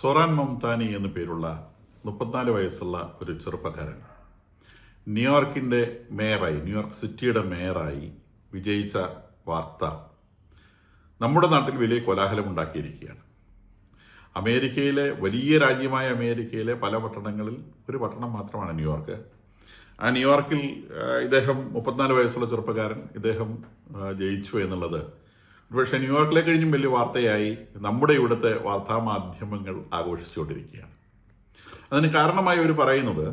സൊറാൻ മംതാനി എന്നു പേരുള്ള മുപ്പത്തിനാല് വയസ്സുള്ള ഒരു ചെറുപ്പക്കാരൻ. ന്യൂയോർക്കിന്റെ മേയറായി ന്യൂയോർക്ക് സിറ്റിയുടെ മേയറായി വിജയിച്ച വാർത്ത നമ്മുടെ നാട്ടിൽ വലിയ കോലാഹലം ഉണ്ടാക്കിയിരിക്കുകയാണ് അമേരിക്കയിലെ വലിയ രാജ്യമായ അമേരിക്കയിലെ പല പട്ടണങ്ങളിൽ ഒരു പട്ടണം മാത്രമാണ് ന്യൂയോർക്ക്. ആ ന്യൂയോർക്കിൽ ഇദ്ദേഹം മുപ്പത്തിനാല് വയസ്സുള്ള ചെറുപ്പക്കാരൻ ഇദ്ദേഹം ജയിച്ചു എന്നുള്ളത് പക്ഷേ ന്യൂയോർക്കിലെ കഴിഞ്ഞും വലിയ വാർത്തയായി നമ്മുടെ ഇവിടുത്തെ വാർത്താ മാധ്യമങ്ങൾ ആഘോഷിച്ചുകൊണ്ടിരിക്കുകയാണ്. അതിന് കാരണമായി അവർ പറയുന്നത്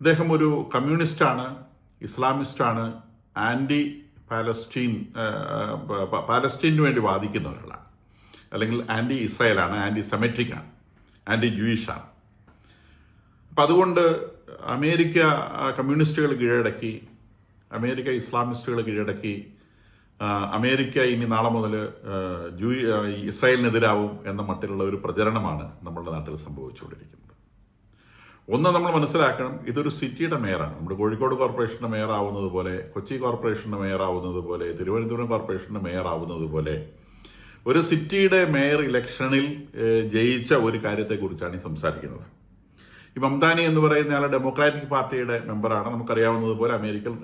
ഇദ്ദേഹം ഒരു കമ്മ്യൂണിസ്റ്റാണ് ഇസ്ലാമിസ്റ്റാണ് ആന്റി പാലസ്റ്റീൻ പാലസ്റ്റീനു വേണ്ടി വാദിക്കുന്ന ഒരാളാണ്. അല്ലെങ്കിൽ ആന്റി ഇസ്രായേലാണ് ആന്റി സെമെട്രിക്കാണ് ആന്റി ജൂയിഷാണ്. അപ്പം അതുകൊണ്ട് അമേരിക്ക കമ്മ്യൂണിസ്റ്റുകൾ കീഴടക്കി അമേരിക്ക ഇസ്ലാമിസ്റ്റുകൾ കീഴടക്കി അമേരിക്ക ഇനി നാളെ മുതൽ ജൂ ഇസ്രായേലിനെതിരാവും എന്ന മട്ടിലുള്ള ഒരു പ്രചരണമാണ് നമ്മുടെ നാട്ടിൽ സംഭവിച്ചുകൊണ്ടിരിക്കുന്നത്. ഒന്ന് നമ്മൾ മനസ്സിലാക്കണം ഇതൊരു സിറ്റിയുടെ മേയറാണ്. നമ്മുടെ കോഴിക്കോട് കോർപ്പറേഷന്റെ മേയർ ആവുന്നത് പോലെ കൊച്ചി കോർപ്പറേഷന്റെ മേയർ ആവുന്നത് പോലെ തിരുവനന്തപുരം കോർപ്പറേഷന്റെ മേയർ ആവുന്നത് പോലെ ഒരു സിറ്റിയുടെ മേയർ ഇലക്ഷനിൽ ജയിച്ച ഒരു കാര്യത്തെക്കുറിച്ചാണ് ഈ സംസാരിക്കുന്നത്. ഈ മംതാനി എന്ന് പറയുന്ന ആൾ ഡെമോക്രാറ്റിക് പാർട്ടിയുടെ മെമ്പറാണ് നമുക്കറിയാവുന്നതുപോലെ അമേരിക്കൻ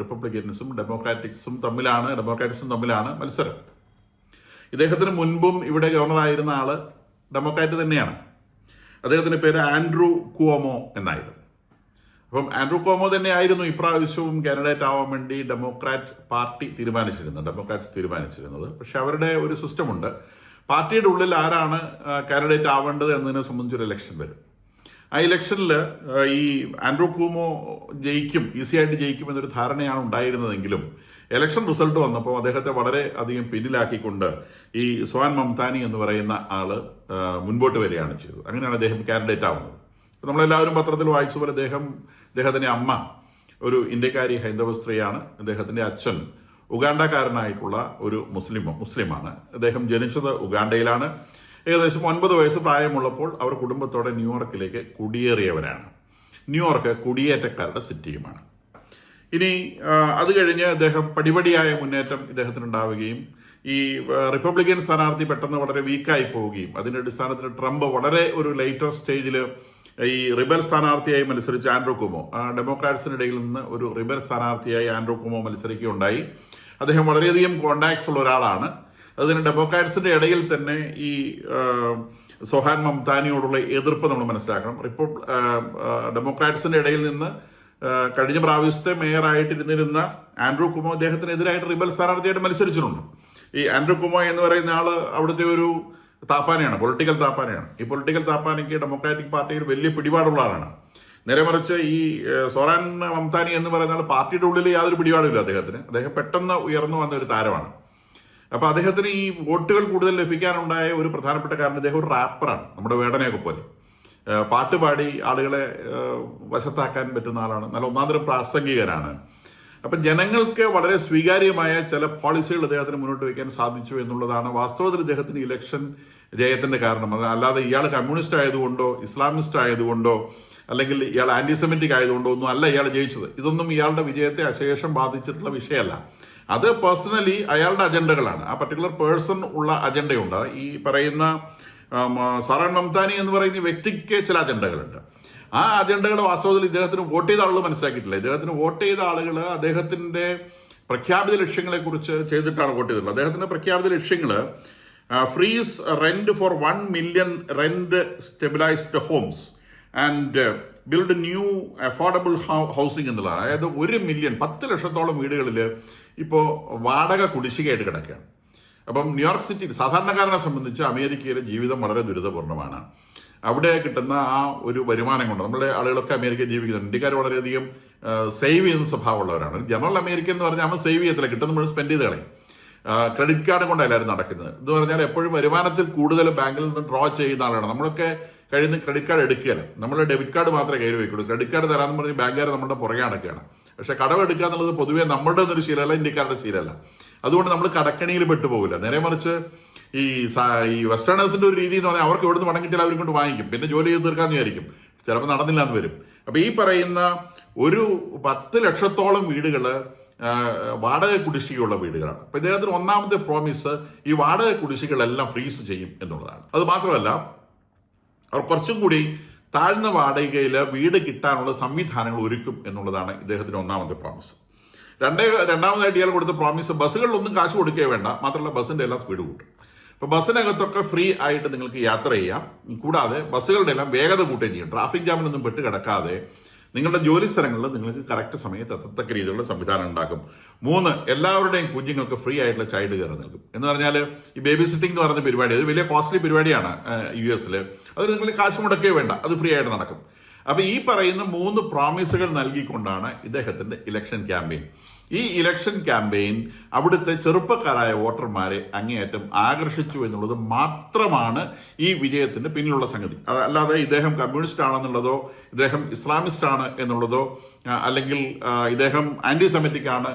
റിപ്പബ്ലിക്കൻസും ഡെമോക്രാറ്റിക്സും തമ്മിലാണ് ഡെമോക്രാറ്റിക്സും തമ്മിലാണ് മത്സരം. ഇദ്ദേഹത്തിന് മുൻപും ഇവിടെ ഗവർണറായിരുന്ന ആൾ ഡെമോക്രാറ്റ് തന്നെയാണ്. അദ്ദേഹത്തിന്റെ പേര് ആൻഡ്രൂ കുവമോ എന്നായിരുന്നു. അപ്പം ആൻഡ്രൂ തന്നെ തന്നെയായിരുന്നു ഇപ്രാവശ്യവും കാൻഡിഡേറ്റ് ആവാൻ വേണ്ടി ഡെമോക്രാറ്റ് പാർട്ടി തീരുമാനിച്ചിരുന്നത് ഡെമോക്രാറ്റ്സ് തീരുമാനിച്ചിരുന്നത്. പക്ഷെ അവരുടെ ഒരു സിസ്റ്റമുണ്ട് പാർട്ടിയുടെ ഉള്ളിൽ ആരാണ് കാൻഡിഡേറ്റ് ആവേണ്ടത് എന്നതിനെ സംബന്ധിച്ചൊരു ഇലക്ഷൻ വരും. ആ ഇലക്ഷനിൽ ഈ ആൻഡ്രോ കൂമോ ജയിക്കും ഈസിയായിട്ട് ജയിക്കും എന്നൊരു ധാരണയാണ് ഉണ്ടായിരുന്നതെങ്കിലും ഇലക്ഷൻ റിസൾട്ട് വന്നപ്പോൾ അദ്ദേഹത്തെ വളരെ അധികം പിന്നിലാക്കിക്കൊണ്ട് ഈ സ്വാൻ മംതാനി എന്ന് പറയുന്ന ആൾ മുൻപോട്ട് വരികയാണ് ചെയ്തത്. അങ്ങനെയാണ് അദ്ദേഹം കാൻഡിഡേറ്റ് ആവുന്നത്. നമ്മളെല്ലാവരും പത്രത്തിൽ വായിച്ച പോലെ അദ്ദേഹം അദ്ദേഹത്തിന്റെ അമ്മ ഒരു ഇന്ത്യക്കാരി ഹൈന്ദവ സ്ത്രീയാണ്. അദ്ദേഹത്തിന്റെ അച്ഛൻ ഉഗാണ്ടക്കാരനായിട്ടുള്ള ഒരു മുസ്ലിം മുസ്ലിമാണ്. അദ്ദേഹം ജനിച്ചത് ഉഗാണ്ടയിലാണ്. ഏകദേശം ഒൻപത് വയസ്സ് പ്രായമുള്ളപ്പോൾ അവർ കുടുംബത്തോടെ ന്യൂയോർക്കിലേക്ക് കുടിയേറിയവരാണ്. ന്യൂയോർക്ക് കുടിയേറ്റക്കാരുടെ സിറ്റിയുമാണ്. ഇനി അത് കഴിഞ്ഞ് അദ്ദേഹം പടിപടിയായ മുന്നേറ്റം ഇദ്ദേഹത്തിനുണ്ടാവുകയും ഈ റിപ്പബ്ലിക്കൻ സ്ഥാനാർത്ഥി പെട്ടെന്ന് വളരെ വീക്കായി പോവുകയും അതിന്റെ അടിസ്ഥാനത്തിൽ ട്രംപ് വളരെ ഒരു ലൈറ്റർ സ്റ്റേജിൽ ഈ റിബൽ സ്ഥാനാർത്ഥിയായി മത്സരിച്ച ആൻഡ്രോ കുമോ ഡെമോക്രാറ്റ്സിനിടയിൽ നിന്ന് ഒരു റിബൽ സ്ഥാനാർത്ഥിയായി ആൻഡ്രോ കുമോ മത്സരിക്കുകയുണ്ടായി. അദ്ദേഹം വളരെയധികം കോണ്ടാക്ട്സ് ഉള്ള ഒരാളാണ്. അതിന് ഡെമോക്രാറ്റ്സിന്റെ ഇടയിൽ തന്നെ ഈ സൊഹാൻ മംതാനിയോടുള്ള എതിർപ്പ് നമ്മൾ മനസ്സിലാക്കണം. റിപ്പബ്ലി ഡെമോക്രാറ്റ്സിന്റെ ഇടയിൽ നിന്ന് കഴിഞ്ഞ പ്രാവശ്യത്തെ മേയറായിട്ടിരുന്നിരുന്ന ആൻഡ്രൂ കുമോ അദ്ദേഹത്തിനെതിരായിട്ട് റിബൽ സ്ഥാനാർത്ഥിയായിട്ട് മത്സരിച്ചിട്ടുണ്ട്. ഈ ആൻഡ്രൂ കുമോ എന്ന് പറയുന്ന ആൾ അവിടുത്തെ ഒരു താപ്പാനയാണ് പൊളിറ്റിക്കൽ താപ്പാനയാണ്. ഈ പൊളിറ്റിക്കൽ താപ്പാനയ്ക്ക് ഡെമോക്രാറ്റിക് പാർട്ടിയിൽ വലിയ പിടിപാടുള്ള ആളാണ്. നേരെ മറിച്ച് ഈ സൊറാൻ മംതാനി എന്ന് പറയുന്ന പാർട്ടിയുടെ ഉള്ളിൽ യാതൊരു പിടിപാടില്ല അദ്ദേഹത്തിന്. അദ്ദേഹം പെട്ടെന്ന് ഉയർന്നു വന്ന ഒരു താരമാണ്. അപ്പൊ അദ്ദേഹത്തിന് ഈ വോട്ടുകൾ കൂടുതൽ ലഭിക്കാനുണ്ടായ ഒരു പ്രധാനപ്പെട്ട കാരണം അദ്ദേഹം ഒരു റാപ്പറാണ് നമ്മുടെ വേടനയൊക്കെ പോലെ. പാട്ട് പാടി ആളുകളെ വശത്താക്കാൻ പറ്റുന്ന ആളാണ് നല്ല ഒന്നാന്തരം പ്രാസംഗികനാണ്. അപ്പം ജനങ്ങൾക്ക് വളരെ സ്വീകാര്യമായ ചില പോളിസികൾ അദ്ദേഹത്തിന് മുന്നോട്ട് വയ്ക്കാൻ സാധിച്ചു എന്നുള്ളതാണ് വാസ്തവത്തിൽ ഇദ്ദേഹത്തിന് ഇലക്ഷൻ ജയത്തിന്റെ കാരണം. അത് അല്ലാതെ ഇയാൾ കമ്മ്യൂണിസ്റ്റ് ആയതുകൊണ്ടോ ഇസ്ലാമിസ്റ്റ് ആയതുകൊണ്ടോ അല്ലെങ്കിൽ ഇയാൾ ആന്റിസെമിറ്റിക് ആയതുകൊണ്ടോ ഒന്നും അല്ല ഇയാൾ ജയിച്ചത്. ഇതൊന്നും ഇയാളുടെ വിജയത്തെ അശേഷം ബാധിച്ചിട്ടുള്ള വിഷയമല്ല. അത് പേഴ്സണലി അയാളുടെ അജണ്ടകളാണ് ആ പർട്ടിക്കുലർ പേഴ്സൺ ഉള്ള അജണ്ടയുണ്ട് ഈ പറയുന്ന സാറാൻ മംതാനി എന്ന് പറയുന്ന വ്യക്തിക്ക് ചില അജണ്ടകളുണ്ട് ആ അജണ്ടകൾ വാസ്തവത്തിൽ ഇദ്ദേഹത്തിന് വോട്ട് ചെയ്ത ആളുകൾ മനസ്സിലാക്കിയിട്ടില്ല. ഇദ്ദേഹത്തിന് വോട്ട് ചെയ്ത ആളുകൾ അദ്ദേഹത്തിന്റെ പ്രഖ്യാപിത ലക്ഷ്യങ്ങളെ കുറിച്ച് ചെയ്തിട്ടാണ് വോട്ട് ചെയ്തിട്ടുള്ളത്. അദ്ദേഹത്തിന്റെ പ്രഖ്യാപിത ലക്ഷ്യങ്ങൾ freeze rent for one million rent stabilized homes and build new affordable housing എന്നുള്ളതാണ്. അതായത് ഒരു മില്യൺ പത്ത് ലക്ഷത്തോളം വീടുകളിൽ ഇപ്പോൾ വാടക കുടിശ്ശികയായിട്ട് കിടക്കുകയാണ്. അപ്പം ന്യൂയോർക്ക് സിറ്റി സാധാരണക്കാരനെ സംബന്ധിച്ച് അമേരിക്കയിലെ ജീവിതം വളരെ ദുരിതപൂർണമാണ് അവിടെ കിട്ടുന്ന ആ ഒരു വരുമാനം കൊണ്ട് നമ്മുടെ ആളുകളൊക്കെ അമേരിക്കയിൽ ജീവിക്കുന്നുണ്ട്. ഇന്ത്യക്കാർ വളരെയധികം സേവ് ചെയ്യുന്ന സ്വഭാവമുള്ളവരാണ്. ജനറൽ അമേരിക്ക എന്ന് പറഞ്ഞാൽ നമ്മൾ സേവ് ചെയ്യത്തില്ല. കിട്ടുന്ന നമ്മൾ സ്പെൻഡ് ചെയ്ത് കളയും. ക്രെഡിറ്റ് കാർഡ് കൊണ്ട് എല്ലാവരും നടക്കുന്നത്. എന്ന് പറഞ്ഞാൽ എപ്പോഴും വരുമാനത്തിൽ കൂടുതൽ ബാങ്കിൽ നിന്ന് ഡ്രോ ചെയ്യുന്ന ആളാണ്. നമ്മളൊക്കെ കഴിയുന്ന ക്രെഡിറ്റ് കാർഡ് എടുക്കുകയല്ല. നമ്മൾ ഡെബിറ്റ് കാർഡ് മാത്രമേ കയ്യിൽ വയ്ക്കുള്ളൂ. ക്രെഡിറ്റ് കാർഡ് തരാമെന്ന് പറഞ്ഞ് ബാങ്കുകാർ നമ്മുടെ പുറകെ നടക്കുകയാണ്. പക്ഷേ കടം എടുക്കുക എന്നുള്ളത് പൊതുവേ നമ്മുടെ ഒന്നൊരു ശീലമല്ല ഇന്ത്യക്കാരുടെ ശീലമല്ല. അതുകൊണ്ട് നമ്മൾ കടക്കണിയിൽ പെട്ടുപോകില്ല നേരെ മറിച്ച് ഈ ഈ വെസ്റ്റേണേഴ്സിന്റെ ഒരു രീതി എന്ന് പറഞ്ഞാൽ അവർക്ക് എവിടുന്ന് പണം കിട്ടിയാൽ അവരും കൊണ്ട് വാങ്ങിക്കും. പിന്നെ ജോലി ചെയ്ത് തീർക്കാമെന്ന് വിചാരിക്കും. ചിലപ്പോൾ നടന്നില്ല എന്ന് വരും. അപ്പോൾ ഈ പറയുന്ന ഒരു പത്ത് ലക്ഷത്തോളം വീടുകൾ ആ, വാടക കുടിശ്ശികയുള്ള വീടുകളാണ്. അപ്പൊ ഇദ്ദേഹത്തിന് ഒന്നാമത്തെ പ്രോമിസ് ഈ വാടക കുടിശ്ശികളെല്ലാം ഫ്രീസ് ചെയ്യും എന്നുള്ളതാണ്. അത് മാത്രമല്ല അവർ കുറച്ചും കൂടി താഴ്ന്ന വാടകയിൽ വീട് കിട്ടാനുള്ള സംവിധാനങ്ങൾ ഒരുക്കും എന്നുള്ളതാണ് ഇദ്ദേഹത്തിന്റെ ഒന്നാമത്തെ പ്രോമിസ് രണ്ടേ രണ്ടാമതായിട്ട് ഇയാൾ കൊടുത്ത പ്രോമിസ് ബസ്സുകളിലൊന്നും കാശ് കൊടുക്കേ വേണ്ട മാത്രമല്ല ബസ്സിന്റെ എല്ലാം സ്പീഡ് കൂട്ടും. അപ്പോൾ ബസ്സിനകത്തൊക്കെ ഫ്രീ ആയിട്ട് നിങ്ങൾക്ക് യാത്ര ചെയ്യാം. കൂടാതെ ബസ്സുകളുടെ എല്ലാം വേഗത കൂട്ടുകയും ചെയ്യും. ട്രാഫിക് ജാമിനൊന്നും പെട്ട് കിടക്കാതെ നിങ്ങളുടെ ജോലി സ്ഥലങ്ങളിൽ നിങ്ങൾക്ക് കറക്റ്റ് സമയത്ത് എത്തത്തക്ക രീതിയിലുള്ള സംവിധാനം ഉണ്ടാക്കും. മൂന്ന് എല്ലാവരുടെയും കുഞ്ഞുങ്ങൾക്ക് ഫ്രീ ആയിട്ടുള്ള ചൈൽഡ് കെയർ നൽകും. എന്ന് പറഞ്ഞാൽ ഈ ബേബി സിറ്റിംഗ് എന്ന് പറയുന്ന പരിപാടി അത് വലിയ കോസ്റ്റ്ലി പരിപാടിയാണ് യു എസിൽ അത് നിങ്ങൾ കാശ് മുടക്കേ വേണ്ട അത് ഫ്രീ ആയിട്ട് നടക്കും. അപ്പോൾ ഈ പറയുന്ന മൂന്ന് പ്രോമിസുകൾ നൽകിക്കൊണ്ടാണ് ഇദ്ദേഹത്തിന്റെ ഇലക്ഷൻ ക്യാമ്പയിൻ ഈ ഇലക്ഷൻ ക്യാമ്പയിൻ അവിടുത്തെ ചെറുപ്പക്കാരായ വോട്ടർമാരെ അങ്ങേയറ്റം ആകർഷിച്ചു എന്നുള്ളത് മാത്രമാണ് ഈ വിജയത്തിന്റെ പിന്നിലുള്ള സംഗതി. അല്ലാതെ ഇദ്ദേഹം കമ്മ്യൂണിസ്റ്റ് ആണെന്നുള്ളതോ ഇദ്ദേഹം ഇസ്ലാമിസ്റ്റ് ആണ് എന്നുള്ളതോ അല്ലെങ്കിൽ ഇദ്ദേഹം ആന്റി സെമറ്റിക് ആണ്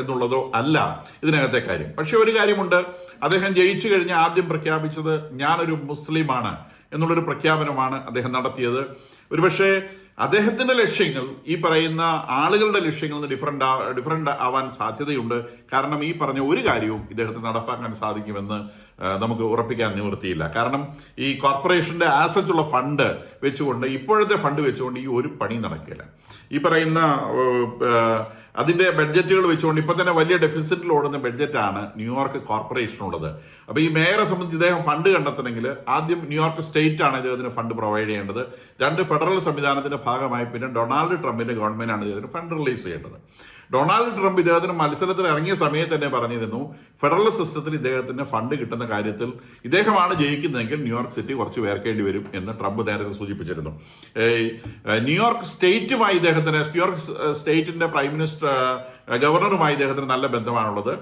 എന്നുള്ളതോ അല്ല ഇതിനകത്തെ കാര്യം. പക്ഷെ ഒരു കാര്യമുണ്ട്. അദ്ദേഹം ജയിച്ചു കഴിഞ്ഞ് ആദ്യം പ്രഖ്യാപിച്ചത് ഞാനൊരു മുസ്ലിമാണ് എന്നുള്ളൊരു പ്രഖ്യാപനമാണ് അദ്ദേഹം നടത്തിയത്. ഒരുപക്ഷെ അദ്ദേഹത്തിന്റെ ലക്ഷ്യങ്ങൾ ഈ പറയുന്ന ആളുകളുടെ ലക്ഷ്യങ്ങളിൽ നിന്ന് ഡിഫറന്റ് ഡിഫറെന്റ് ആവാൻ സാധ്യതയുണ്ട്. കാരണം ഈ പറഞ്ഞ ഒരു കാര്യവും ഇദ്ദേഹത്തിന് നടപ്പാക്കാൻ സാധിക്കുമെന്ന് നമുക്ക് ഉറപ്പിക്കാൻ നിവൃത്തിയില്ല. കാരണം ഈ കോർപ്പറേഷന്റെ ആസറ്റ് ഉള്ള ഫണ്ട് വെച്ചുകൊണ്ട് ഇപ്പോഴത്തെ ഫണ്ട് വെച്ചുകൊണ്ട് ഈ ഒരു പണി നടക്കില്ല. ഈ പറയുന്ന അതിന്റെ ബഡ്ജറ്റുകൾ വെച്ചുകൊണ്ട് ഇപ്പൊ തന്നെ വലിയ ഡെഫിസിറ്റിൽ ഓടുന്ന ബഡ്ജറ്റാണ് ന്യൂയോർക്ക് കോർപ്പറേഷനുള്ളത് അപ്പൊ ഈ മേയറെ സംബന്ധിച്ച് ഇദ്ദേഹം ഫണ്ട് കണ്ടെത്തണമെങ്കിൽ ആദ്യം ന്യൂയോർക്ക് സ്റ്റേറ്റ് ആണ് ഇദ്ദേഹത്തിന് ഫണ്ട് പ്രൊവൈഡ് ചെയ്യേണ്ടത്. രണ്ട് ഫെഡറൽ സംവിധാനത്തിന്റെ ഭാഗമായി പിന്നെ ഡൊണാൾഡ് ട്രംപിന്റെ ഗവൺമെന്റാണ് ഇദ്ദേഹത്തിന് ഫണ്ട് റിലീസ് ചെയ്യേണ്ടത്. ഡൊണാൾഡ് ട്രംപ് ഇദ്ദേഹത്തിന് മത്സരത്തിൽ ഇറങ്ങിയ സമയത്ത് തന്നെ പറഞ്ഞിരുന്നു ഫെഡറൽ സിസ്റ്റത്തിൽ ഇദ്ദേഹത്തിന് ഫണ്ട് കിട്ടുന്ന കാര്യത്തിൽ ഇദ്ദേഹമാണ് ജയിക്കുന്നതെങ്കിൽ ന്യൂയോർക്ക് സിറ്റി കുറച്ച് വേർക്കേണ്ടി വരും എന്ന് ട്രംപ് നേരത്തെ സൂചിപ്പിച്ചിരുന്നു. ന്യൂയോർക്ക് സ്റ്റേറ്റുമായി ഇദ്ദേഹത്തിന് ന്യൂയോർക്ക് സ്റ്റേറ്റിന്റെ പ്രൈം മിനിസ്റ്റർ ഗവർണറുമായി ഇദ്ദേഹത്തിന് നല്ല ബന്ധമാണുള്ളത്.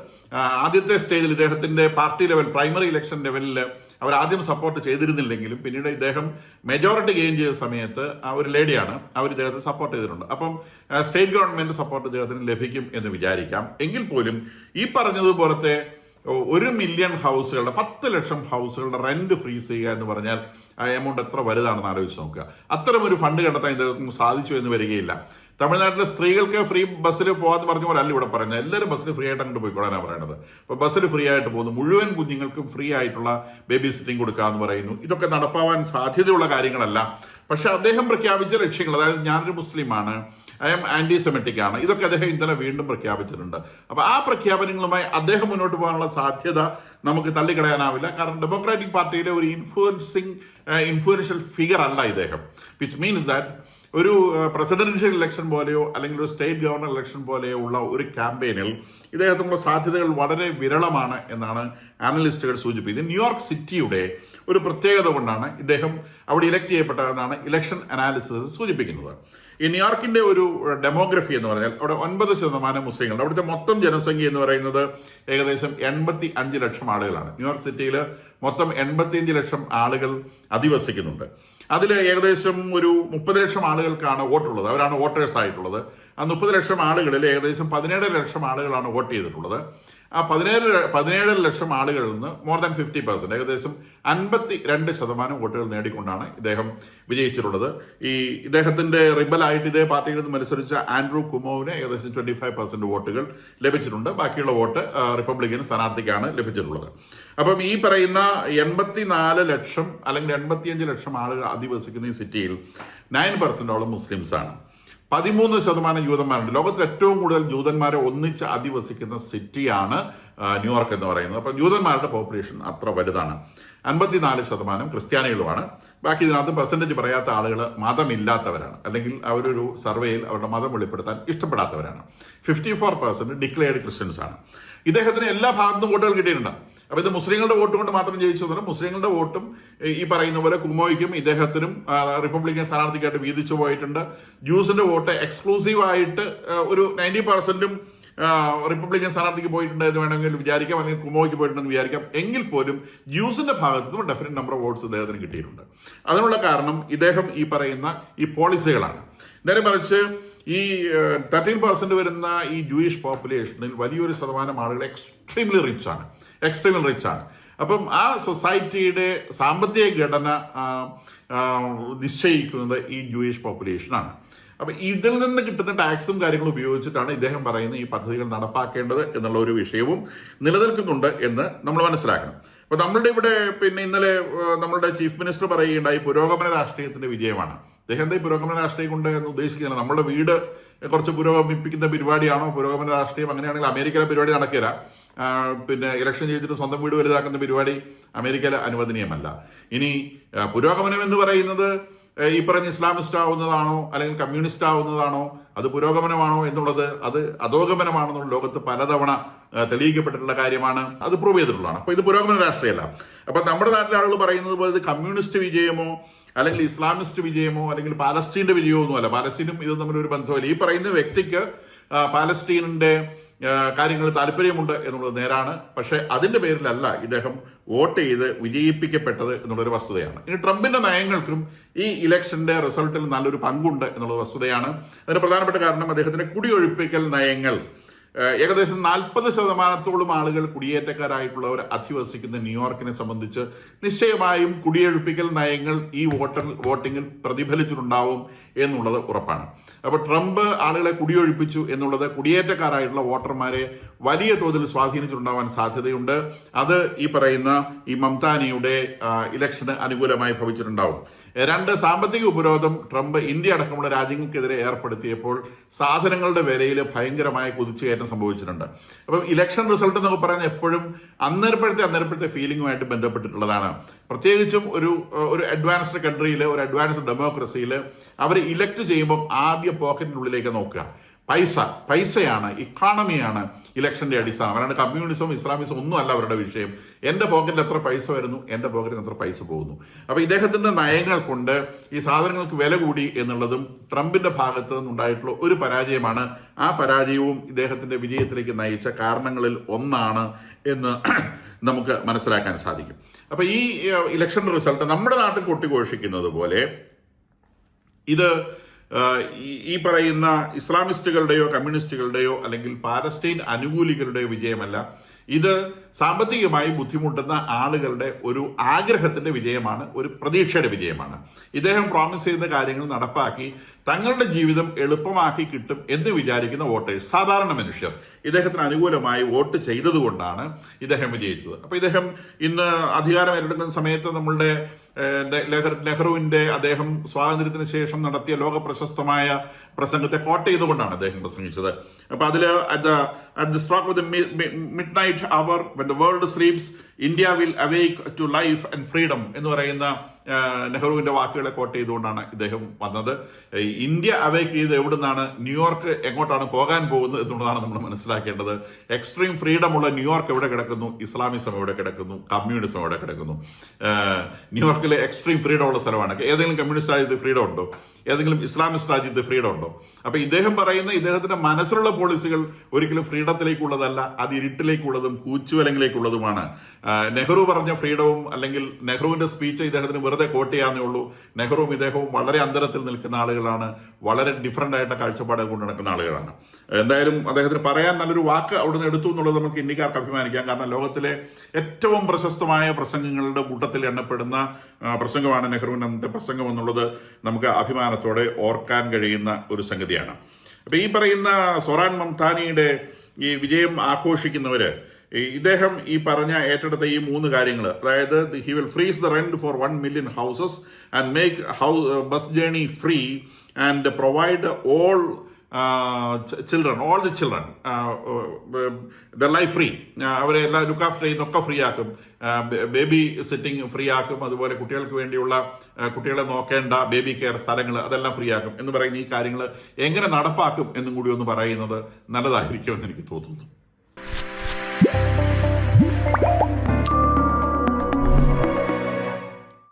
ആദ്യത്തെ സ്റ്റേജിൽ ഇദ്ദേഹത്തിന്റെ പാർട്ടി ലെവൽ പ്രൈമറി ഇലക്ഷൻ ലെവലിൽ അവർ ആദ്യം സപ്പോർട്ട് ചെയ്തിരുന്നില്ലെങ്കിലും പിന്നീട് ഇദ്ദേഹം മെജോറിറ്റി ഗെയിൻ ചെയ്ത സമയത്ത് ആ ഒരു ലേഡിയാണ് അവർ ഇദ്ദേഹത്തെ സപ്പോർട്ട് ചെയ്തിട്ടുണ്ട്. അപ്പം സ്റ്റേറ്റ് ഗവൺമെന്റ് സപ്പോർട്ട് ഇദ്ദേഹത്തിന് ലഭിക്കും എന്ന് വിചാരിക്കാം. എങ്കിൽ പോലും ഈ പറഞ്ഞതുപോലത്തെ ഒരു മില്യൺ ഹൗസുകളുടെ പത്ത് ലക്ഷം ഹൗസുകളുടെ റെന്റ് ഫ്രീസ് ചെയ്യുക എന്ന് പറഞ്ഞാൽ ആ എമൗണ്ട് എത്ര വലുതാണെന്ന് ആലോചിച്ച് നോക്കുക. അത്തരം ഒരു ഫണ്ട് കണ്ടെത്താൻ ഇദ്ദേഹത്തിന് സാധിച്ചു എന്ന് വരികയില്ല. തമിഴ്നാട്ടിലെ സ്ത്രീകൾക്ക് ഫ്രീ ബസ്സിൽ പോകാന്ന് പറഞ്ഞ പോലെ അല്ല ഇവിടെ പറയുന്നത്. എല്ലാവരും ബസ്സിൽ ഫ്രീ ആയിട്ട് അങ്ങോട്ട് പോയിക്കോളാനാണ് പറയുന്നത് അപ്പോൾ ബസ്സിൽ ഫ്രീ ആയിട്ട് പോകുന്നു മുഴുവൻ കുഞ്ഞുങ്ങൾക്കും ഫ്രീ ആയിട്ടുള്ള ബേബി സിറ്റിംഗ് കൊടുക്കാമെന്ന് പറയുന്നു. ഇതൊക്കെ നടപ്പാവാൻ സാധ്യതയുള്ള കാര്യങ്ങളല്ല. പക്ഷെ അദ്ദേഹം പ്രഖ്യാപിച്ച ലക്ഷ്യങ്ങൾ അതായത് ഞാനൊരു മുസ്ലിമാണ് ഐ എം ആന്റി സെമറ്റിക് ആണ് ഇതൊക്കെ അദ്ദേഹം ഇന്നലെ വീണ്ടും പ്രഖ്യാപിച്ചിട്ടുണ്ട്. അപ്പോൾ ആ പ്രഖ്യാപനങ്ങളുമായി അദ്ദേഹം മുന്നോട്ട് പോകാനുള്ള സാധ്യത നമുക്ക് തള്ളിക്കളയാനാവില്ല. കാരണം ഡെമോക്രാറ്റിക് പാർട്ടിയിലെ ഒരു ഇൻഫ്ലുവൻസിങ് ഇൻഫ്ലുവൻഷ്യൽ ഫിഗർ അല്ല ഇദ്ദേഹം. വിച്ച് മീൻസ് ദാറ്റ് ഒരു പ്രസിഡൻഷ്യൽ ഇലക്ഷൻ പോലെയോ അല്ലെങ്കിൽ ഒരു സ്റ്റേറ്റ് ഗവർണർ ഇലക്ഷൻ പോലെയോ ഉള്ള ഒരു ക്യാമ്പയിനിൽ ഇദ്ദേഹത്തിനുള്ള സാധ്യതകൾ വളരെ വിരളമാണ് എന്നാണ് അനലിസ്റ്റുകൾ സൂചിപ്പിക്കുന്നത് ന്യൂയോർക്ക് സിറ്റിയുടെ ഒരു പ്രത്യേകത കൊണ്ടാണ് ഇദ്ദേഹം അവിടെ ഇലക്ട് ചെയ്യപ്പെട്ടതെന്നാണ് ഇലക്ഷൻ അനാലിസിസ് സൂചിപ്പിക്കുന്നത്. ഈ ന്യൂയോർക്കിന്റെ ഒരു ഡെമോഗ്രഫി എന്ന് പറഞ്ഞാൽ അവിടെ ഒൻപത് ശതമാനം മുസ്ലിങ്ങൾ. അവിടുത്തെ മൊത്തം ജനസംഖ്യ എന്ന് പറയുന്നത് ഏകദേശം എൺപത്തി അഞ്ച് ലക്ഷം ആളുകളാണ്. ന്യൂയോർക്ക് സിറ്റിയിൽ മൊത്തം എൺപത്തിയഞ്ച് ലക്ഷം ആളുകൾ അധിവസിക്കുന്നുണ്ട്. അതിൽ ഏകദേശം ഒരു മുപ്പത് ലക്ഷം ആളുകൾക്കാണ് വോട്ടുള്ളത്. അവരാണ് വോട്ടേഴ്സ് ആയിട്ടുള്ളത് ആ മുപ്പത് ലക്ഷം ആളുകളിൽ ഏകദേശം പതിനേഴ് ലക്ഷം ആളുകളാണ് വോട്ട് ചെയ്തിട്ടുള്ളത്. ആ പതിനേഴ് പതിനേഴര ലക്ഷം ആളുകളിൽ നിന്ന് മോർ ദാൻ ഫിഫ്റ്റി പെർസെന്റ് ഏകദേശം അൻപത്തി രണ്ട് ശതമാനം വോട്ടുകൾ നേടിക്കൊണ്ടാണ് ഇദ്ദേഹം വിജയിച്ചിട്ടുള്ളത്. ഈ ഇദ്ദേഹത്തിന്റെ റിബലായിട്ട് ഇതേ പാർട്ടിയിൽ നിന്ന് മത്സരിച്ച ആൻഡ്രൂ കുമോവിന് ഏകദേശം ട്വന്റി ഫൈവ് പെർസെന്റ് വോട്ടുകൾ ലഭിച്ചിട്ടുണ്ട്. ബാക്കിയുള്ള വോട്ട് റിപ്പബ്ലിക്കൻ സ്ഥാനാർത്ഥിക്കാണ് ലഭിച്ചിട്ടുള്ളത്. അപ്പം ഈ പറയുന്ന എൺപത്തി നാല് ലക്ഷം അല്ലെങ്കിൽ എൺപത്തിയഞ്ച് ലക്ഷം ആളുകൾ അധിവസിക്കുന്ന ഈ സിറ്റിയിൽ നയൻ പെർസെന്റോളം മുസ്ലിംസ് ആണ് പതിമൂന്ന് ശതമാനം ജൂതന്മാരുണ്ട് ലോകത്തിൽ ഏറ്റവും കൂടുതൽ ജൂതന്മാരെ ഒന്നിച്ച് അധിവസിക്കുന്ന സിറ്റിയാണ് ന്യൂയോർക്ക് എന്ന് പറയുന്നത്. അപ്പം ജൂതന്മാരുടെ പോപ്പുലേഷൻ അത്ര വലുതാണ്. അൻപത്തിനാല് ശതമാനം ക്രിസ്ത്യാനികളുമാണ്. ബാക്കി ഇതിനകത്ത് പെർസെന്റേജ് പറയാത്ത ആളുകൾ മതമില്ലാത്തവരാണ്. അല്ലെങ്കിൽ അവരൊരു സർവേയിൽ അവരുടെ മതം വെളിപ്പെടുത്താൻ ഇഷ്ടപ്പെടാത്തവരാണ്. Fifty four percent declared Christians ആണ്. ഇദ്ദേഹത്തിന് എല്ലാ ഭാഗത്തും വോട്ടുകൾ കിട്ടിയിട്ടുണ്ട്. അപ്പൊ ഇത് മുസ്ലിങ്ങളുടെ വോട്ട് കൊണ്ട് മാത്രം ജയിച്ചതല്ല മുസ്ലിങ്ങളുടെ വോട്ടും ഈ പറയുന്ന പോലെ കുമോയ്ക്കും ഇദ്ദേഹത്തിനും റിപ്പബ്ലിക്കൻ സ്ഥാനാർത്ഥിക്കായിട്ട് വീതിച്ചു പോയിട്ടുണ്ട്. ജ്യൂസിന്റെ വോട്ട് എക്സ്ക്ലൂസീവ് ആയിട്ട് ആ, ഒരു നയന്റി പെർസെന്റും റിപ്പബ്ലിക്കൻ സ്ഥാനാർത്ഥിക്ക് പോയിട്ടുണ്ട് എന്ന് വേണമെങ്കിൽ വിചാരിക്കാം അല്ലെങ്കിൽ കുമോയ്ക്ക് പോയിട്ടുണ്ടെന്ന് വിചാരിക്കാം. എങ്കിൽ പോലും ജ്യൂസിന്റെ ഭാഗത്തു നിന്നും ഡെഫിനറ്റ് നമ്പർ ഓഫ് വോട്ട്സ് ഇദ്ദേഹത്തിന് കിട്ടിയിട്ടുണ്ട്. അതിനുള്ള കാരണം ഇദ്ദേഹം ഈ പറയുന്ന ഈ പോളിസികളാണ് നേരെ മറിച്ച് ഈ തേർട്ടീൻ പെർസെന്റ് വരുന്ന ഈ ജൂയിഷ് പോപ്പുലേഷനിൽ വലിയൊരു ശതമാനം ആളുകൾ എക്സ്ട്രീംലി റിച്ച് ആണ്. എക്സ്ട്രീംലി റിച്ച് ആണ്. അപ്പം ആ സൊസൈറ്റിയുടെ സാമ്പത്തിക ഘടന നിശ്ചയിക്കുന്നത് ഈ ജൂയിഷ് പോപ്പുലേഷനാണ് അപ്പൊ ഇതിൽ നിന്ന് കിട്ടുന്ന ടാക്സും കാര്യങ്ങളും ഉപയോഗിച്ചിട്ടാണ് ഇദ്ദേഹം പറയുന്ന ഈ പദ്ധതികൾ നടപ്പാക്കേണ്ടത് എന്നുള്ള ഒരു വിഷയവും നിലനിൽക്കുന്നുണ്ട് എന്ന് നമ്മൾ മനസ്സിലാക്കണം. അപ്പൊ നമ്മളുടെ ഇവിടെ പിന്നെ ഇന്നലെ നമ്മളുടെ ചീഫ് മിനിസ്റ്റർ പറയുകയുണ്ടായി പുരോഗമന രാഷ്ട്രീയത്തിന്റെ വിജയമാണ്. അദ്ദേഹം എന്താ ഈ പുരോഗമന രാഷ്ട്രീയം കൊണ്ട് എന്ന് ഉദ്ദേശിക്കുന്നില്ല. നമ്മുടെ വീട് കുറച്ച് പുരോഗമിപ്പിക്കുന്ന പരിപാടിയാണോ? പുരോഗമന രാഷ്ട്രീയം അങ്ങനെയാണെങ്കിൽ അമേരിക്കയിലെ പരിപാടി നടക്കില്ല. പിന്നെ ഇലക്ഷൻ ചെയ്തിട്ട് സ്വന്തം വീട് വലുതാക്കുന്ന പരിപാടി അമേരിക്കയിൽ അനുവദനീയമല്ല. ഇനി പുരോഗമനം എന്ന് പറയുന്നത് ഈ പറഞ്ഞ ഇസ്ലാമിസ്റ്റ് ആവുന്നതാണോ അല്ലെങ്കിൽ കമ്മ്യൂണിസ്റ്റ് ആവുന്നതാണോ? അത് പുരോഗമനമാണോ എന്നുള്ളത് അത് അധോഗമനമാണെന്നുള്ള ലോകത്ത് പലതവണ തെളിയിക്കപ്പെട്ടിട്ടുള്ള കാര്യമാണ്. അത് പ്രൂവ് ചെയ്തിട്ടുള്ളതാണ്. അപ്പൊ ഇത് പുരോഗമന രാഷ്ട്രീയമല്ല. അപ്പൊ നമ്മുടെ നാട്ടിലെ ആളുകൾ പറയുന്നത് പോലെ ഇത് കമ്മ്യൂണിസ്റ്റ് വിജയമോ അല്ലെങ്കിൽ ഇസ്ലാമിസ്റ്റ് വിജയമോ അല്ലെങ്കിൽ പാലസ്തീന്റെ വിജയമോ ഒന്നുമല്ല. പാലസ്തീനും ഇതും തമ്മിലൊരു ബന്ധമല്ല ഈ പറയുന്ന വ്യക്തിക്ക് പാലസ്തീനിന്റെ കാര്യങ്ങൾ താല്പര്യമുണ്ട് എന്നുള്ളത് നേരാണ്. പക്ഷേ അതിന്റെ പേരിലല്ല ഇദ്ദേഹം വോട്ട് ചെയ്ത് വിജയിപ്പിക്കപ്പെട്ടത് എന്നുള്ളൊരു വസ്തുതയാണ്. ഇനി ട്രംപിന്റെ നയങ്ങൾക്കും ഈ ഇലക്ഷന്റെ റിസൾട്ടിൽ നല്ലൊരു പങ്കുണ്ട് എന്നുള്ള വസ്തുതയാണ്. അതിന് പ്രധാനപ്പെട്ട കാരണം അദ്ദേഹത്തിന്റെ കുടിയൊഴിപ്പിക്കൽ നയങ്ങൾ. ഏകദേശം നാൽപ്പത് ശതമാനത്തോളം ആളുകൾ കുടിയേറ്റക്കാരായിട്ടുള്ളവർ അധിവസിക്കുന്ന ന്യൂയോർക്കിനെ സംബന്ധിച്ച് നിശ്ചയമായും കുടിയൊഴിപ്പിക്കൽ നയങ്ങൾ ഈ വോട്ടർ വോട്ടിങ്ങിൽ പ്രതിഫലിച്ചിട്ടുണ്ടാവും. എന്നുള്ളത് ഉറപ്പാണ്. അപ്പോൾ ട്രംപ് ആളുകളെ കുടിയൊഴിപ്പിച്ചു എന്നുള്ളത് കുടിയേറ്റക്കാരായിട്ടുള്ള വോട്ടർമാരെ വലിയ തോതിൽ സ്വാധീനിച്ചിട്ടുണ്ടാവാൻ സാധ്യതയുണ്ട്. അത് ഈ പറയുന്ന ഈ മംതാനിയുടെ ഇലക്ഷന് അനുകൂലമായി ഭവിച്ചിട്ടുണ്ടാവും. രണ്ട് സാമ്പത്തിക ഉപരോധം ട്രംപ് ഇന്ത്യ അടക്കമുള്ള രാജ്യങ്ങൾക്കെതിരെ ഏർപ്പെടുത്തിയപ്പോൾ സാധനങ്ങളുടെ വിലയിൽ ഭയങ്കരമായ കുതിച്ചുകയറ്റം സംഭവിച്ചിട്ടുണ്ട്. അപ്പം ഇലക്ഷൻ റിസൾട്ട് എന്നൊക്കെ പറയുന്നത് എപ്പോഴും അന്നേരപ്പോഴത്തെ അന്നേരപ്പോഴത്തെ ഫീലിംഗുമായിട്ട് ബന്ധപ്പെട്ടിട്ടുള്ളതാണ്. പ്രത്യേകിച്ചും ഒരു ഒരു അഡ്വാൻസ്ഡ് കൺട്രിയിൽ ഒരു അഡ്വാൻസ്ഡ് ഡെമോക്രസിയിൽ അവർ ഇലക്ട് ചെയ്യുമ്പോൾ ആദ്യം പോക്കറ്റിനുള്ളിലേക്ക് നോക്കുക. പൈസ പൈസയാണ് ഇക്കോണമിയാണ് ഇലക്ഷന്റെ അടിസ്ഥാനം. അല്ലാണ്ട് കമ്മ്യൂണിസം ഇസ്ലാമിസം ഒന്നും അല്ല അവരുടെ വിഷയം. എന്റെ പോക്കറ്റിൽ എത്ര പൈസ വരുന്നു? എന്റെ പോക്കറ്റിൽ എത്ര പൈസ പോകുന്നു? അപ്പോൾ ഇദ്ദേഹത്തിന്റെ നയങ്ങൾ കൊണ്ട് ഈ സാധനങ്ങൾക്ക് വില കൂടി എന്നുള്ളതും ട്രംപിന്റെ ഭാഗത്ത് നിന്നുണ്ടായിട്ടുള്ള ഒരു പരാജയമാണ്. ആ പരാജയവും ഇദ്ദേഹത്തിന്റെ വിജയത്തിലേക്ക് നയിച്ച കാരണങ്ങളിൽ ഒന്നാണ് എന്ന് നമുക്ക് മനസ്സിലാക്കാൻ സാധിക്കും. അപ്പോൾ ഈ ഇലക്ഷൻ റിസൾട്ട് നമ്മുടെ നാട്ടിൽ കൊട്ടിഘോഷിക്കുന്നത് പോലെ ഇത് ഈ- പറയുന്ന ഇസ്ലാമിസ്റ്റുകളുടെയോ കമ്മ്യൂണിസ്റ്റുകളുടെയോ അല്ലെങ്കിൽ പാലസ്തീൻ അനുകൂലികളുടെയോ വിജയമല്ല. ഇത് സാമ്പത്തികമായി ബുദ്ധിമുട്ടുന്ന ആളുകളുടെ ഒരു ആഗ്രഹത്തിന്റെ വിജയമാണ് ഒരു പ്രതീക്ഷയുടെ വിജയമാണ്. ഇദ്ദേഹം പ്രോമിസ് ചെയ്യുന്ന കാര്യങ്ങൾ നടപ്പാക്കി തങ്ങളുടെ ജീവിതം എളുപ്പമാക്കി കിട്ടും എന്ന് വിചാരിക്കുന്ന വോട്ടേഴ്സ് സാധാരണ മനുഷ്യർ ഇദ്ദേഹത്തിന് അനുകൂലമായി വോട്ട് ചെയ്തതുകൊണ്ടാണ് ഇദ്ദേഹം വിജയിച്ചത്. അപ്പൊ ഇദ്ദേഹം ഇന്ന് അധികാരം ഏറ്റെടുക്കുന്ന സമയത്ത് നമ്മളുടെ നെഹ്റുവിന്റെ അദ്ദേഹം സ്വാതന്ത്ര്യത്തിന് ശേഷം നടത്തിയ ലോക പ്രശസ്തമായ പ്രസംഗത്തെ കോട്ട് ചെയ്തുകൊണ്ടാണ് അദ്ദേഹം പ്രസംഗിച്ചത്. അപ്പൊ അതിൽ at the stroke with midnight hour When the world sleeps, India will awake to life and freedom എന്ന് പറയുന്ന നെഹ്റുവിന്റെ വാക്കുകളെ കോട്ട് ചെയ്തുകൊണ്ടാണ് ഇദ്ദേഹം വന്നത്. ഇന്ത്യ അവേക്ക് ചെയ്ത് എവിടുന്നാണ്? ന്യൂയോർക്ക് എങ്ങോട്ടാണ് പോകാൻ പോകുന്നത് എന്നുള്ളതാണ് നമ്മൾ മനസ്സിലാക്കേണ്ടത്. എക്സ്ട്രീം ഫ്രീഡം ഉള്ള ന്യൂയോർക്ക് എവിടെ കിടക്കുന്നു? ഇസ്ലാമിസം എവിടെ കിടക്കുന്നു? കമ്മ്യൂണിസം എവിടെ കിടക്കുന്നു? ന്യൂയോർക്കിലെ എക്സ്ട്രീം ഫ്രീഡം ഉള്ള സ്ഥലമാണ്. ഏതെങ്കിലും കമ്മ്യൂണിസ്റ്റ് രാജ്യത്ത് ഫ്രീഡം ഉണ്ടോ? ഏതെങ്കിലും ഇസ്ലാമിസ്റ്റ് രാജ്യത്ത് ഫ്രീഡം ഉണ്ടോ? അപ്പൊ ഇദ്ദേഹം പറയുന്ന ഇദ്ദേഹത്തിന്റെ മനസ്സിലുള്ള പോളിസികൾ ഒരിക്കലും ഫ്രീഡത്തിലേക്കുള്ളതല്ല അത് ഇരുട്ടിലേക്കുള്ളതും കൂച്ചുവലങ്ങളിലേക്കുള്ളതുമാണ്. നെഹ്റു പറഞ്ഞ ഫ്രീഡവും അല്ലെങ്കിൽ നെഹ്റുവിന്റെ സ്പീച്ച് ഇദ്ദേഹത്തിന് വെറുതെ കോട്ട് ഉള്ളൂ. നെഹ്റുവും ഇദ്ദേഹവും വളരെ അന്തരത്തിൽ നിൽക്കുന്ന ആളുകളാണ്. വളരെ ഡിഫറെന്റ് ആയിട്ട് കാഴ്ചപ്പാടുകൾ കൊണ്ട് നടക്കുന്ന ആളുകളാണ്. എന്തായാലും അദ്ദേഹത്തിന് പറയാൻ നല്ലൊരു വാക്ക് അവിടുന്ന് എടുത്തു എന്നുള്ളത് നമുക്ക് ഇന്ത്യക്കാർക്ക് അഭിമാനിക്കാം. കാരണം ലോകത്തിലെ ഏറ്റവും പ്രശസ്തമായ പ്രസംഗങ്ങളുടെ കൂട്ടത്തിൽ എണ്ണപ്പെടുന്ന പ്രസംഗമാണ് നെഹ്റുവിന്റെ അന്നത്തെ പ്രസംഗം എന്നുള്ളത് നമുക്ക് അഭിമാനത്തോടെ ഓർക്കാൻ കഴിയുന്ന ഒരു സംഗതിയാണ്. അപ്പൊ ഈ പറയുന്ന സൊറാൻ മംതാനിയുടെ ഈ വിജയം ആഘോഷിക്കുന്നവര് ഇദ്ദേഹം ഈ പറഞ്ഞ ഏറ്റെടുത്ത ഈ മൂന്ന് കാര്യങ്ങൾ അതായത് he will freeze the rent for one million houses and make house bus journey free and provide all children all the children the life free അവരെ എല്ലാം ലുക്ക് ആഫ്റ്റർ ചെയ്യുന്നൊക്കെ ഫ്രീ ആക്കും. ബേബി സിറ്റിംഗ് ഫ്രീ ആക്കും. അതുപോലെ കുട്ടികൾക്ക് വേണ്ടിയുള്ള കുട്ടികളെ നോക്കേണ്ട ബേബി കെയർ സ്ഥലങ്ങൾ അതെല്ലാം ഫ്രീ ആക്കും. എന്ന് പറയുന്ന ഈ കാര്യങ്ങൾ എങ്ങനെ നടപ്പാക്കും എന്നും കൂടി ഒന്ന് പറയുന്നത് നല്ലതായിരിക്കുമെന്ന് എനിക്ക് തോന്നുന്നു.